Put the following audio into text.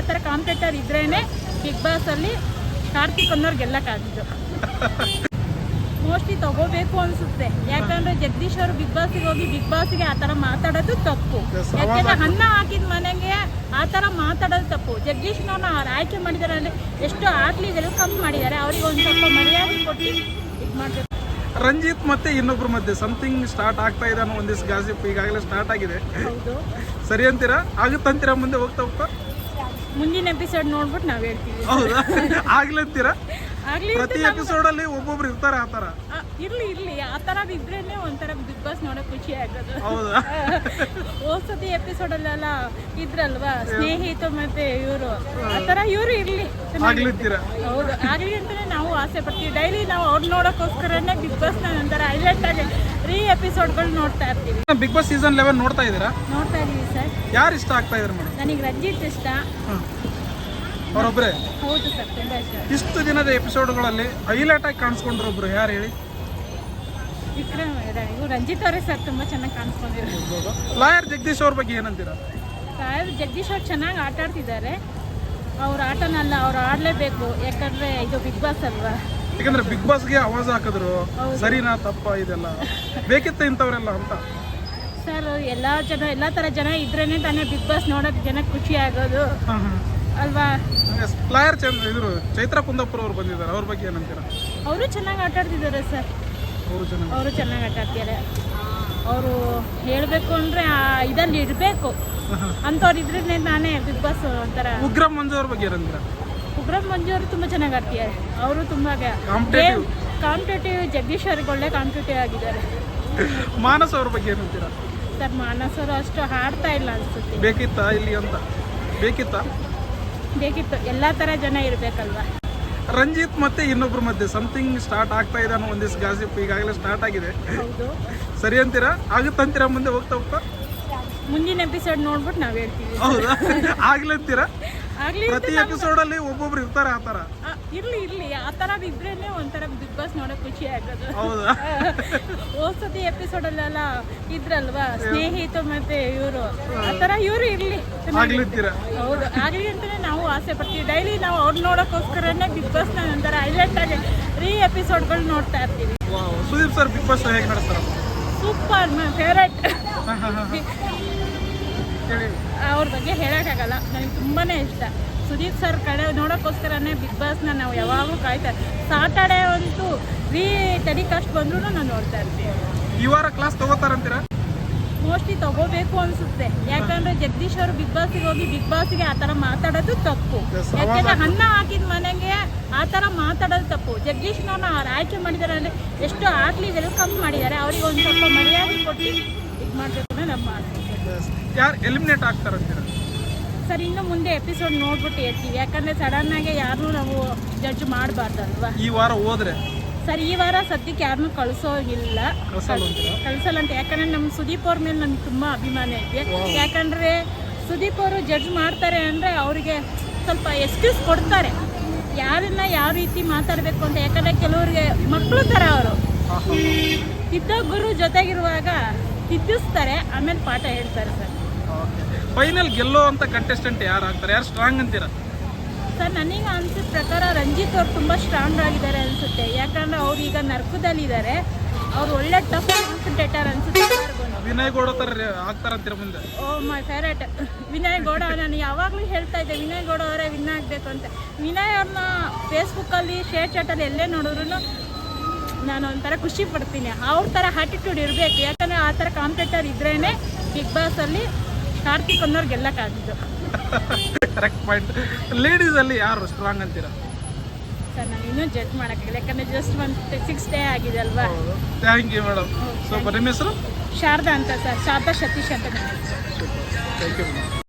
ಆ ಥರ ಕಾಂಪಿಟೇಟರ್ ಇದ್ರೇನೆ ಬಿಗ್ ಬಾಸ್ ಅಲ್ಲಿ ಕಾರ್ತಿಕ್ ಅನ್ನೋರು ಗೆಲ್ಲಕ್ಕಾಗಿದ್ದು. ಮೋಸ್ಟ್ಲಿ ತಗೋಬೇಕು ಅನ್ಸುತ್ತೆ. ಯಾಕಂದ್ರೆ ಜಗದೀಶ್ ಅವರು ಬಿಗ್ ಬಾಸ್ಗೆ ಹೋಗಿ ಬಿಗ್ ಬಾಸ್ಗೆ ಆ ಥರ ಮಾತಾಡೋದು ತಪ್ಪು. ಯಾಕಂದ್ರೆ ಅನ್ನ ಹಾಕಿದ ಮನೆಗೆ ಆ ಥರ ಮಾತಾಡೋದು ತಪ್ಪು. ಜಗದೀಶ್ನವ್ರನ್ನ ಅವ್ರು ಆಯ್ಕೆ ಮಾಡಿದ್ದಾರೆ ಅಂದರೆ ಎಷ್ಟು ಆಟ್ಲಿ ಕಮ್ಮಿ ಮಾಡಿದ್ದಾರೆ. ಅವ್ರಿಗೆ ಒಂದು ಸ್ವಲ್ಪ ಮರ್ಯಾದೆ ಕೊಟ್ಟು ಇದು ಮಾಡಬೇಕು. ರಂಜಿತ್ ಮತ್ತೆ ಇನ್ನೊಬ್ಬರ ಮಧ್ಯೆ ಸಮಥಿಂಗ್ ಸ್ಟಾರ್ಟ್ ಆಗ್ತಾ ಇದೆ ಅನ್ನೋ ಒಂದಿಷ್ಟು ಗಾಸಿಪ್ ಈಗಾಗಲೇ ಸ್ಟಾರ್ಟ್ ಆಗಿದೆ. ಸರಿ ಅಂತೀರಾ? ಆಗುತ್ತಂತೀರಾ ಮುಂದೆ ಹೋಗ್ತಾ ಹೋಗ್ತಾ? ಮುಂದಿನ ಎಪಿಸೋಡ್ ನೋಡ್ಬಿಟ್ಟು ನಾವು ಹೇಳ್ತೀವಿ. ಹೌದಾ? ಆಗ್ಲಂತೀರಾ ಪ್ರತಿ ಎಪಿಸೋಡ್ ಅಲ್ಲಿ ಒಬ್ಬೊಬ್ರು ಇರ್ತಾರೆ ಆತರ ತರ ಇರ್ಲಿ ಇರ್ಲಿ. ಆ ತರ ಇದ್ರೇನೆ ಒಂಥರ ಬಿಗ್ ಬಾಸ್ ನೋಡಕ್ ಖುಷಿ ಆಗೋದು. ಹೌದಾ? ಎಪಿಸೋಡ್ ಅಲ್ಲೆಲ್ಲ ಇದ್ರಲ್ವಾ? ಸ್ನೇಹಿತ ಮತ್ತೆ ಇವರು. ಆ ಥರ ಇವರು ಇರ್ಲಿ. ಹೌದು. ಆಗ್ಲಿ ಅಂತಾನೆ ನಾವು ಆಸೆ ಪಡ್ತೀವಿ. ಡೈಲಿ ನಾವು ಅವ್ರು ನೋಡೋಕ್ಕೋಸ್ಕರನೇ ಬಿಗ್ ಬಾಸ್ನ ಒಂಥರ ಹೈಲೈಟ್ ಆಗಿ ರೀ ಎಪಿಸೋಡ್ಗಳು ನೋಡ್ತಾ ಇರ್ತೀವಿ. ಬಿಗ್ ಬಾಸ್ ಸೀಸನ್ ಲೆವೆನ್ ನೋಡ್ತಾ ಇದ್ದೀರಾ? ನೋಡ್ತಾ ಇದೀವಿ ಸರ್. ಯಾರು ಇಷ್ಟ ಆಗ್ತಾ ಇದಾರೆ ಮೇಡಮ್? ನನಗೆ ರಂಜಿತ್ ಇಷ್ಟ. ಅವರೊಬ್ಬರೇ ಹೌದು ಸರ್ ತುಂಬಾ ಇಷ್ಟ. ಇಷ್ಟು ದಿನದ ಎಪಿಸೋಡ್ಗಳಲ್ಲಿ ಹೈಲೈಟ್ ಆಗಿ ಕಾಣಿಸ್ಕೊಂಡ್ರು ಒಬ್ರು ಯಾರು ಹೇಳಿ? ವಿಕ್ರಮ್ ಇವ್ರು ರಂಜಿತ್ ಅವರೇ ಸರ್ ತುಂಬ ಚೆನ್ನಾಗಿ ಕಾಣಿಸ್ಕೊಂಡಿರೋದು. ಲಾಯರ್ ಜಗದೀಶ್ ಅವ್ರ ಬಗ್ಗೆ ಏನಂತೀರಾ? ಸಾಹೇಬ್ ಜಗದೀಶ್ ಅವ್ರು ಚೆನ್ನಾಗಿ ಆಟ ಆಡ್ತಿದ್ದಾರೆ. ಅವ್ರ ಆಟನಲ್ಲ ಅವ್ರು ಆಡಲೇಬೇಕು. ಯಾಕಂದ್ರೆ ಇದು ಬಿಗ್ ಬಾಸ್ ಅಲ್ವಾ? ಯಾಕಂದ್ರೆ ಬಿಗ್ ಬಾಸ್ಗೆ ಅವಾಜ್ ಹಾಕಿದ್ರು. ಸರಿನಾ ತಪ್ಪ ಇದೆಲ್ಲ? ಬೇಕಿತ್ತು ಇಂಥವ್ರೆಲ್ಲ ಅಂತ. ಸರ್ ಎಲ್ಲ ಜನ ಎಲ್ಲ ಥರ ಜನ ಇದ್ರೇನೆ ತಾನೇ ಬಿಗ್ ಬಾಸ್ ನೋಡೋಕೆ ಜನ ಖುಷಿ ಆಗೋದು. ಅಲ್ವಾ? ಲಾಯರ್ ಚಂದ್ರ ಇದ್ರು ಚೈತ್ರ ಕುಂದಾಪುರ ಅವ್ರು ಬಂದಿದ್ದಾರೆ. ಅವ್ರ ಬಗ್ಗೆ ಏನಂತೀರಾ? ಅವರು ಚೆನ್ನಾಗಿ ಆಟ ಆಡ್ತಿದ್ದಾರೆ ಸರ್. ಅವರು ಚೆನ್ನಾಗಿ ಆಟ ಆಡ್ತಾರೆ ಅವರು ಹೇಳಬೇಕು ಅಂದರೆ ಇದಲ್ಲಿ ಇರಬೇಕು. ಅಂಥವ್ರು ಇದ್ರೇ ನಾನೇ ಬಿಗ್ ಬಾಸ್ ಒಂಥರ. ಉಗ್ರ ಮಂಜು ಅವ್ರ ಬಗ್ಗೆ ಏನಂದ್ರ ಉಗ್ರ ಮಂಜು ಅವರು ತುಂಬ ಚೆನ್ನಾಗಿ ಆಡ್ತಿದ್ದಾರೆ ಅವರು ತುಂಬ. ಕಾಂಪಿಟೇಟಿವ್ ಜಗದೀಶ್ ಅವ್ರಿಗೆ ಒಳ್ಳೆ ಕಾಂಪಿಟೇಟಿವ್ ಆಗಿದ್ದಾರೆ. ಮಾನಸ್ ಅವ್ರ ಬಗ್ಗೆ ಏನಂತೀರಾ ಸರ್ ಮಾನಸ್ ಅವರು ಅಷ್ಟು ಹಾಡ್ತಾ ಇಲ್ಲ ಅನ್ಸುತ್ತೆ. ಬೇಕಿತ್ತ ಇಲ್ಲಿ ಅಂತ? ಬೇಕಿತ್ತ? ಬೇಕಿತ್ತು. ಎಲ್ಲ ತರ ಜನ ಇರಬೇಕಲ್ವಾ? ರಂಜಿತ್ ಮತ್ತೆ ಇನ್ನೊಬ್ರ ಮಧ್ಯೆ ಸಮಥಿಂಗ್ ಸ್ಟಾರ್ಟ್ ಆಗ್ತಾ ಇದೆ ಅನ್ನೋ ಒಂದಿಷ್ಟು ಗಾಸಿಪ್ ಈಗಾಗಲೇ ಸ್ಟಾರ್ಟ್ ಆಗಿದೆ. ಸರಿ ಅಂತೀರಾ? ಆಗುತ್ತಂತೀರಾ ಮುಂದೆ ಹೋಗ್ತಾ ಹೋಗ್ತಾ? ಮುಂದಿನ ಎಪಿಸೋಡ್ ನೋಡ್ಬಿಟ್ಟು ನಾವು ಹೇಳ್ತೀವಿ. ಹೌದಾ? ಆಗ್ಲಂತೀರಾ ಆಗ್ಲಿ ಪ್ರತಿ ಎಪಿಸೋಡ್ ಅಲ್ಲಿ ಒಬ್ಬೊಬ್ರು ಇರ್ತಾರೆ ಆತರ ತರ ಇರ್ಲಿ ಇರ್ಲಿ. ಆ ತರ ಇದ್ರೇನೆ ಒಂಥರ ಬಿಗ್ ಬಾಸ್ ನೋಡಕ್ ಖುಷಿ ಆಗೋದು. ಹೋಸತಿ ಎಪಿಸೋಡ್ ಅಲ್ಲೆಲ್ಲ ಇದ್ರಲ್ವಾ? ಸ್ನೇಹಿತ ಮತ್ತೆ ಇವರು. ಆ ಥರ ಇವರು ಇರ್ಲಿ. ಹೌದು ಆಗ್ಲಿ ಅಂತಾನೆ ನಾವು ಆಸೆ ಪಡ್ತೀವಿ. ಡೈಲಿ ನಾವು ಅವ್ರು ನೋಡೋಕ್ಕೋಸ್ಕರನೇ ಬಿಗ್ ಬಾಸ್ನ ಒಂಥರ ಹೈಲೈಟ್ ಆಗಿ ರೀ ಎಪಿಸೋಡ್ಗಳು ನೋಡ್ತಾ ಇರ್ತೀವಿ. ಸುದೀಪ್ ಸರ್ ಬಿಗ್ ಬಾಸ್ ಹೇಗೆ ನಡೆಸ್ತಾರೆ ಸೂಪರ್ ಮೈ ಫೇವ್ರೇಟ್ ಅವ್ರ ಬಗ್ಗೆ ಹೇಳೋಕ್ಕಾಗಲ್ಲ. ನನಗೆ ತುಂಬಾ ಇಷ್ಟ. ಸುದೀಪ್ ಸರ್ ಕಡೆ ನೋಡೋಕ್ಕೋಸ್ಕರನೇ ಬಿಗ್ ಬಾಸ್ನ ನಾವು ಯಾವಾಗಲೂ ಕಾಯ್ತಾ ಸಾಟರ್ಡೆ ಅಂತೂ ರೀ ಟೆಲಿಕಾಸ್ಟ್ ಬಂದ್ರೂ ನಾನು ನೋಡ್ತಾ ಇರ್ತೀನಿ. ಈ ವಾರ ಕ್ಲಾಸ್ ತಗೋತಾರಂತೀರಾ? ಮೋಸ್ಟ್ಲಿ ತಗೋಬೇಕು ಅನ್ಸುತ್ತೆ. ಯಾಕಂದ್ರೆ ಜಗದೀಶ್ ಅವರು ಬಿಗ್ ಬಾಸ್ಗೆ ಹೋಗಿ ಬಿಗ್ ಬಾಸ್ಗೆ ಆ ಥರ ಮಾತಾಡೋದು ತಪ್ಪು. ಯಾಕಂದ್ರೆ ಅನ್ನ ಹಾಕಿದ ಮನೆಗೆ ಆ ಥರ ಮಾತಾಡೋದು ತಪ್ಪು. ಜಗದೀಶ್ನವ್ರನ್ನ ಅವ್ರು ಆಯ್ಕೆ ಮಾಡಿದ್ದಾರೆ ಅಂದರೆ ಎಷ್ಟು ಆಟ್ಲಿ ವೆಲ್ಕಮ್ ಮಾಡಿದ್ದಾರೆ. ಅವ್ರಿಗೆ ಒಂದು ಸ್ವಲ್ಪ ಮರ್ಯಾದೆ ಕೊಟ್ಟು ಇದು ಮಾಡಬೇಕು ನಮ್ಮ ಯಾರು ಎಲಿಮಿನೇಟ್ ಆಗ್ತಾರಂತೀರಾ? ಸರ್ ಇನ್ನು ಮುಂದೆ ಎಪಿಸೋಡ್ ನೋಡ್ಬಿಟ್ಟು ಹೇಳ್ತೀವಿ. ಸಡನ್ ಆಗಿ ಯಾರನ್ನೂ ನಾವು ಜಡ್ಜ್ ಮಾಡಬಾರ್ದಲ್ವಾ? ಈ ವಾರ ಹೋದ್ರೆ? ಸರ್ ಈ ವಾರ ಸದ್ಯಕ್ಕೆ ಯಾರನ್ನೂ ಕಳಿಸೋಗಿಲ್ಲ. ಕಳ್ಸಲ್ಲ ಅಂತ ಯಾಕಂದ್ರೆ ನಮ್ಮ ಸುದೀಪ್ ಅವ್ರ ಮೇಲೆ ನಮ್ಗೆ ತುಂಬ ಅಭಿಮಾನ ಇದೆ. ಯಾಕಂದ್ರೆ ಸುದೀಪ್ ಅವರು ಜಡ್ಜ್ ಮಾಡ್ತಾರೆ ಅಂದರೆ ಅವರಿಗೆ ಸ್ವಲ್ಪ ಎಕ್ಸ್ಕ್ಯೂಸ್ ಕೊಡ್ತಾರೆ. ಯಾರನ್ನ ಯಾವ ರೀತಿ ಮಾತಾಡಬೇಕು ಅಂತ. ಯಾಕಂದರೆ ಕೆಲವರಿಗೆ ಮಕ್ಕಳು ಥರ ಅವರು. ಇದ್ದ ಗುರು ಜೊತೆಗಿರುವಾಗ ತಿದ್ದಿಸ್ತಾರೆ ಆಮೇಲೆ ಪಾಠ ಹೇಳ್ತಾರೆ ಸರ್. ಫೈನಲ್ ಗೆಲ್ಲೋ ಅಂತ ಕಂಟೆಸ್ಟೆಂಟ್ ಯಾರು ಆಗ್ತಾರೆ? ಯಾರು ಸ್ಟ್ರಾಂಗ್ ಅಂತೀರಾ? ಸರ್ ನನಗೆ ಅನ್ಸಿದ ಪ್ರಕಾರ ರಂಜಿತ್ ಅವ್ರು ತುಂಬ ಸ್ಟ್ರಾಂಗ್ ಆಗಿದ್ದಾರೆ ಅನಿಸುತ್ತೆ. ಯಾಕಂದ್ರೆ ಅವ್ರು ಈಗ ನರ್ಕದಲ್ಲಿದ್ದಾರೆ. ಅವ್ರು ಒಳ್ಳೆ ಟಫ್ ಕಾನ್ಸಂಟ್ರೇಟರ್ ಅನ್ಸುತ್ತೆ. ವಿನಯ್ ಗೌಡ ಥರ ರೇ- ಆಗ್ತಾರಂತೀರಾ ಮುಂದೆ? Oh my favourite Vinay Gowda ನಾನು ಯಾವಾಗಲೂ ಹೇಳ್ತಾ ಇದ್ದೆ ವಿನಯ್ ಗೌಡ ಅವರೇ ವಿನ್ ಆಗಬೇಕು ಅಂತ. ವಿನಯ್ ಅವ್ರನ್ನ ಫೇಸ್ಬುಕ್ಕಲ್ಲಿ ಶೇರ್ ಚಾಟಲ್ಲಿ ಎಲ್ಲೇ ನೋಡಿದ್ರು ನಾನು ಒಂಥರ ಖುಷಿ ಪಡ್ತೀನಿ. ಅವ್ರ ಥರ ಆಟಿಟ್ಯೂಡ್ ಇರಬೇಕು. ಯಾಕಂದರೆ ಆ ಥರ ಕಾಂಪಿಟೇಟರ್ ಇದ್ರೇ ಬಿಗ್ ಬಾಸಲ್ಲಿ ಕಾರ್ತಿಕ್ ಅನ್ನೋರು ಗೆಲ್ಲಕ್ಕಾಗಿದ್ದು ಕರೆಕ್ಟ್ ಪಾಯಿಂಟ್ ಲೇಡೀಸಲ್ಲಿ ಯಾರು ಸ್ಟ್ರಾಂಗ್ ಅಂತೀರಾ? ಸರ್ ನಾನು ಇನ್ನೂ ಜಡ್ಜ್ ಮಾಡೋಕ್ಕಾಗಿಲ್ಲ ಯಾಕಂದರೆ ಜಸ್ಟ್ ಒಂದು ಸಿಕ್ಸ್ ಡೇ ಆಗಿದೆ ಅಲ್ವಾ? ಥ್ಯಾಂಕ್ ಯು ಮೇಡಮ್ ಸೊ ನಿಮ್ಮ ಹೆಸರು? ಶಾರದಾ ಅಂತ ಸರ್. ಶಾರದಾ ಸತೀಶ್ ಅಂತ ನನ್ನ ಹೆಸರು ಥ್ಯಾಂಕ್ ಯು ಮೇಡಮ್